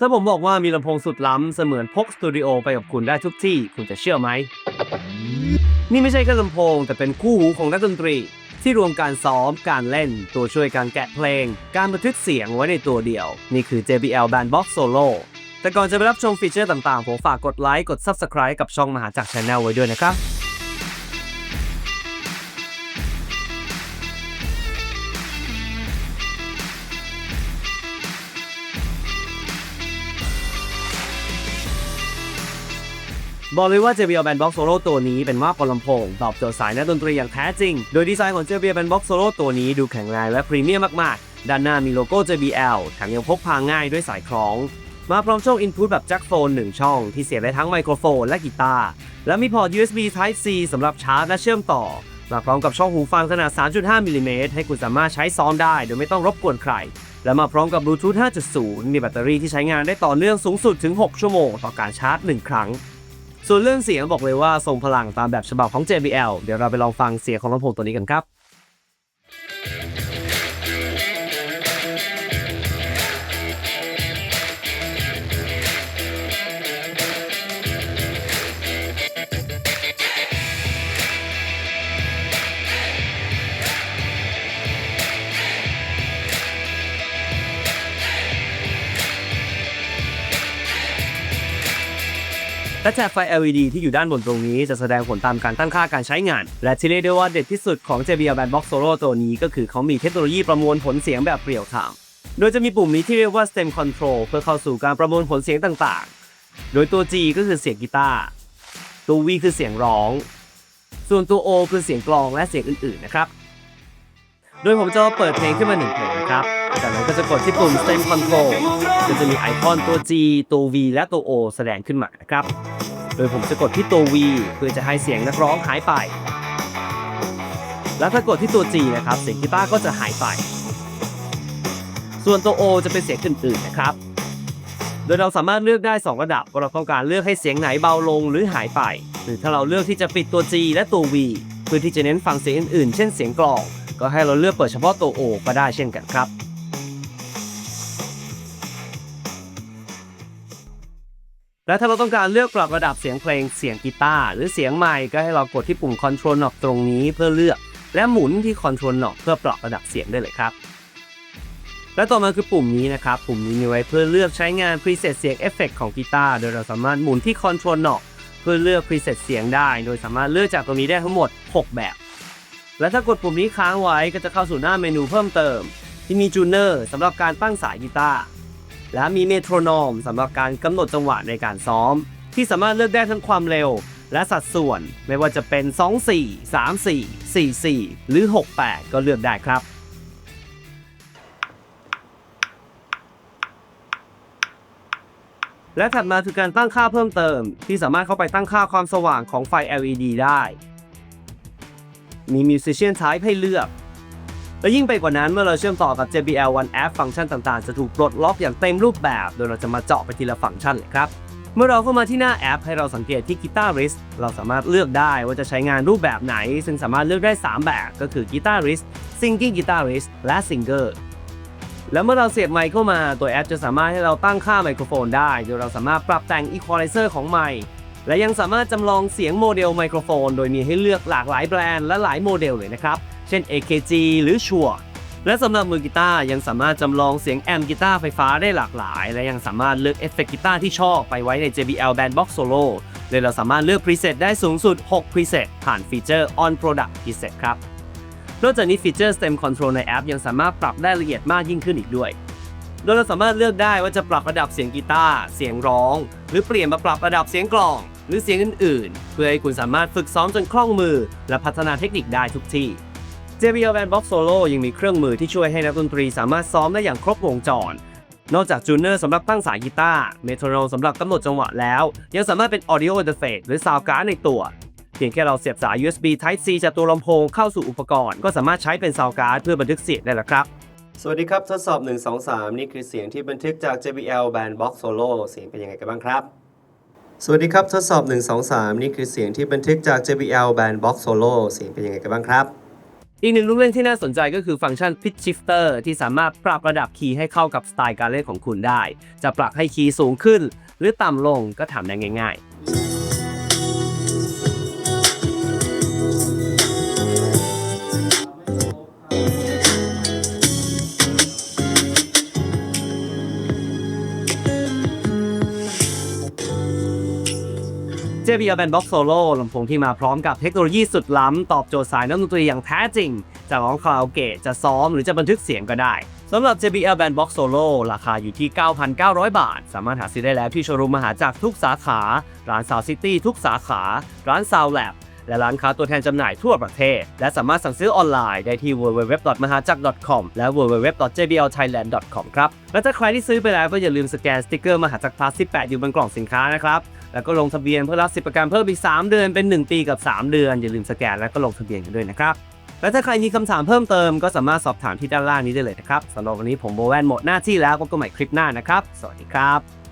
ถ้าผมบอกว่ามีลำโพงสุดล้ำเสมือนพกสตูดิโอไปกับคุณได้ทุกที่ คุณจะเชื่อไหม นี่ไม่ใช่แค่ลำโพง แต่เป็นคู่หูของนักดนตรี ที่รวมการซ้อม การเล่น ตัวช่วยการแกะเพลง การบันทึกเสียงไว้ในตัวเดียว นี่คือ JBL Bandbox Solo แต่ก่อนจะไปรับชมฟีเจอร์ต่างๆ ผมฝากกดไลค์ กด Subscribe กับช่องมหาจักร Channel ไว้ด้วยนะครับ บอกเลยว่า JBL Bandbox Solo ตัวนี้เป็นมากกว่าลำโพง ตอบโจทย์สายนักดนตรีอย่างแท้จริง โดยดีไซน์ของ JBL Bandbox Solo ตัวนี้ดูแข็งแรงและพรีเมียมมากๆ ด้านหน้ามีโลโก้ JBL แถมยังพกพาง่ายด้วยสายคล้อง มาพร้อมช่อง Input แบบแจ็คโฟน 1 ช่อง ที่เสียบได้ทั้งไมโครโฟนและกีตาร์ และมีพอร์ต USB Type C สำหรับชาร์จและเชื่อมต่อ มาพร้อมกับช่องหูฟังขนาด 3.5มิลลิเมตรให้คุณสามารถใช้ซ้อมได้โดยไม่ต้องรบกวนใคร และมาพร้อมกับบลูทูธ 5.0 มีแบตเตอรี่ที่ใช้งานได้ต่อเนื่องสูงสุดถึง 6 ชั่วโมง ต่อการชาร์จ 1 ครั้ง ส่วนเรื่องเสียงบอกเลยว่าทรงพลังตามแบบฉบับของ JBL เดี๋ยวเราไปลองฟังเสียงของลำโพงตัวนี้กันครับ และแถบไฟ LED ที่อยู่ด้านบนตรงนี้จะแสดงผลตามการตั้งค่าการใช้งาน และที่เรียกได้ว่าเด็ดที่สุดของ JBL Bandbox Solo ตัวนี้ก็คือเขามีเทคโนโลยีประมวลผลเสียงแบบเรียลไทม์โดยจะมีปุ่มนี้ที่เรียกว่า Stem Control เพื่อเข้าสู่การประมวลผลเสียงต่างๆ โดยตัว G ก็คือเสียงกีตาร์ตัว V คือเสียงร้อง ส่วนตัว O คือเสียงกลองและเสียงอื่นๆนะครับ โดยผมจะเปิดเพลงขึ้นมาหนึ่งเพลงนะครับ จากนั้นก็จะกดที่ปุ่ม Stem Control ก็จะมีไอคอนตัว G ตัว V และตัว O แสดงขึ้นมานะครับ โดยผมจะกดที่ตัว V เพื่อจะให้เสียงนักร้องหายไป แล้วถ้ากดที่ตัว G นะครับ เสียงกีตาร์ก็จะหายไป ส่วนตัว O จะเป็นเสียงอื่นๆนะครับ โดยเราสามารถเลือกได้ 2 ระดับว่าเราต้องการเลือกให้เสียงไหนเบาลงหรือหายไป หรือถ้าเราเลือกที่จะปิดตัว G และตัว V เพื่อที่จะเน้นฟังเสียงอื่นๆ เช่นเสียงกลองก็ให้เราเลือกเปิดเฉพาะตัว O ก็ได้เช่นกันครับ และถ้าเราต้องการเลือกปรับระดับเสียงเพลงเสียงกีตาร์หรือเสียงไมค์ก็ให้เรากดที่ปุ่ม Control Knob ตรงนี้เพื่อเลือก และหมุนที่ Control Knob เพื่อปรับระดับเสียงได้เลยครับ และต่อมาคือปุ่มนี้นะครับ ปุ่มนี้มีไว้เพื่อเลือกใช้งาน preset เสียงเอฟเฟกของกีตาร์โดยเราสามารถหมุนที่ Control Knob เพื่อเลือก preset เสียงได้ โดยสามารถเลือกจากตรงนี้ได้ทั้งหมด 6 แบบ และถ้ากดปุ่มนี้ค้างไว้ก็จะเข้าสู่หน้าเมนูเพิ่มเติม ที่มีจูเนอร์สำหรับการตั้งสายกีตาร์ และมีเมโทรโนมสำหรับการกำหนดจังหวะในการซ้อม ที่สามารถเลือกได้ทั้งความเร็ว และสัดส่วนไม่ว่าจะเป็น 2 4 3 4 4 4 หรือ 6 8 ก็เลือกได้ครับและถัดมาคือการตั้งค่าเพิ่มเติม ที่สามารถเข้าไปตั้งค่าความสว่างของไฟ LED ได้ มี Musician Type ให้เลือก และยิ่งไปกว่านั้นเมื่อเราเชื่อมต่อกับ JBL One App ฟังก์ชันต่างๆ จะถูกปลดล็อกอย่างเต็มรูปแบบ โดยเราจะมาเจาะไปทีละฟังก์ชันเลยครับ เมื่อเราเข้ามาที่หน้าแอป ให้เราสังเกตที่ Guitarist เราสามารถเลือกได้ว่าจะใช้งานรูปแบบไหน ซึ่งสามารถเลือกได้ 3 แบบ ก็คือ Guitarist Singing Guitarist และ Singer แล้วเมื่อเราเสียบไมค์เข้ามา ตัวแอปจะสามารถให้เราตั้งค่าไมโครโฟนได้ โดยเราสามารถปรับแต่ง Equalizer ของไมค์ และยังสามารถจำลองเสียงโมเดลไมโครโฟน โดยมีให้เลือกหลากหลายแบรนด์และหลายโมเดลเลยนะครับ เช่น AKG หรือ Shure และสำหรับมือกีตาร์ยังสามารถจำลองเสียงแอมกีตาร์ไฟฟ้าได้หลากหลาย และยังสามารถเลือกเอฟเฟกต์กีตาร์ที่ชอบไปไว้ใน JBL Bandbox Solo โดยเราสามารถเลือก preset ได้สูงสุด6 preset ผ่านฟีเจอร์ On Product Preset ครับนอกจากนี้ฟีเจอร์ Stem Control ในแอป ยังสามารถปรับได้ละเอียดมากยิ่งขึ้นอีกด้วย โดยเราสามารถเลือกได้ว่าจะปรับระดับเสียงกีตาร์เสียงร้อง หรือเปลี่ยนมาปรับระดับเสียงกลอง หรือเสียงอื่น ๆ เพื่อให้คุณสามารถฝึกซ้อมจนคล่องมือ และพัฒนาเทคนิคได้ทุกที่ JBL Bandbox Solo ยังมีเครื่องมือที่ช่วยให้นักดนตรีสามารถซ้อมได้อย่างครบวงจร นอกจากจูเนอร์สำหรับตั้งสายกีตาร์เมโทรโนมสำหรับกำหนดจังหวะแล้ว ยังสามารถเป็น Audio Interface หรือ Sound Card ในตัว เพียงแค่เราเสียบสาย USB Type C จากตัวลำโพงเข้าสู่อุปกรณ์ ก็สามารถใช้เป็น Sound Card เพื่อบันทึกเสียงได้แล้วครับสวัสดีครับ ทดสอบ 1 2 3 นี่คือเสียงที่บันทึกจาก JBL Bandbox Solo เสียงเป็นยังไงกันบ้างครับ สวัสดีครับ ทดสอบ 1 2 3 นี่คือเสียงที่บันทึกจาก JBL Bandbox Solo เสียงเป็นยังไงกันบ้างครับ อีกหนึ่งลูกเล่นที่น่าสนใจก็คือฟังก์ชัน Pitch Shifter ที่สามารถปรับระดับคีย์ให้เข้ากับสไตล์การเล่นของคุณได้ จะปรับให้คีย์สูงขึ้น หรือต่ำลงก็ทำได้ง่าย ๆ JBL Bandbox Solo ลำโพงที่มาพร้อมกับเทคโนโลยีสุดล้ำ ตอบโจทย์สายนักดนตรีอย่างแท้จริงจะร้องคาราโอเกะจะซ้อมหรือจะบันทึกเสียงก็ได้สำหรับ JBL Bandbox Solo ราคาอยู่ที่ 9,900 บาท สามารถหาซื้อได้แล้วที่โชว์รูมมหาจักรทุกสาขา ร้าน Sound City ทุกสาขา ร้าน Sound Lab และร้านค้าตัวแทนจำหน่ายทั่วประเทศ และสามารถสั่งซื้อออนไลน์ได้ที่ www.mahajack.com และ www.jblthailand.com ครับ และถ้าใครที่ซื้อไปแล้วก็อย่าลืมสแกนสติกเกอร์มหาจักรพลัสที่แปะอยู่บนกล่องสินค้านะครับแล้วก็ลงทะเบียนเพื่อรับสิทธิประกันเพิ่มอีก 3 เดือนเป็น 1 ปีกับ 3 เดือน อย่าลืมสแกนแล้วก็ลงทะเบียนกันด้วยนะครับและถ้าใครมีคำถามเพิ่มเติมก็สามารถสอบถามที่ด้านล่างนี้ได้เลยนะครับสำหรับวันนี้ผมโบแวนหมดหน้าที่แล้วพบกันใหม่คลิปหน้านะครับ สวัสดีครับ